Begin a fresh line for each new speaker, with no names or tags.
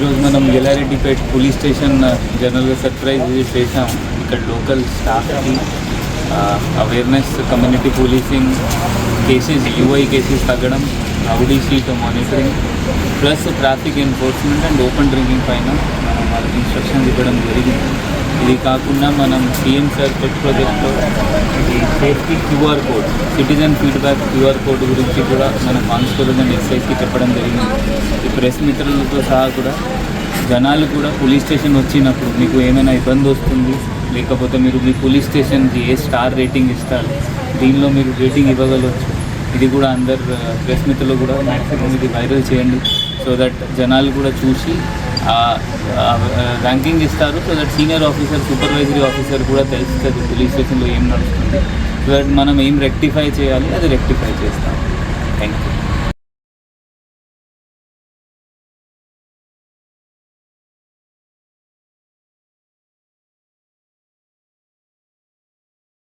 Yellareddypet police station జనరల్గా surprise visit చేసాం ఇక్కడ లోకల్ స్టాఫ్కి awareness community policing cases UI cases తగ్గడం అవుడీసీతో monitoring plus traffic enforcement and open drinking పైన ఇన్స్ట్రక్షన్స్ ఇవ్వడం జరిగింది. ఇది కాకుండా మనం సీఎం సార్ పెట్ ప్రాజెక్ట్లో ఇది safety QR code citizen feedback QR code గురించి కూడా మన కానిస్టేబుల్ అండ్ ఎస్ఐకి చెప్పడం జరిగింది. ఈ ప్రెస్ మిత్రులతో సహా కూడా జనాలు కూడా పోలీస్ స్టేషన్ వచ్చినప్పుడు మీకు ఏమైనా ఇబ్బంది వస్తుంది లేకపోతే మీరు మీ పోలీస్ స్టేషన్కి ఏ స్టార్ రేటింగ్ ఇస్తారు దీనిలో మీరు రేటింగ్ ఇవ్వగలవచ్చు. ఇది కూడా అందరు ప్రెస్ మిత్రులు కూడా మ్యాక్సిమం ఇది వైరల్ చేయండి. సో దట్ జనాలు కూడా చూసి ర్యాంకింగ్ ఇస్తారు. So that senior officer supervisory officer కూడా తెలుస్తుంది పోలీస్ స్టేషన్లో ఏం నడుస్తుంది. సో దట్ మనం ఏం రెక్టిఫై చేయాలి అది రెక్టిఫై చేస్తాం. Thank you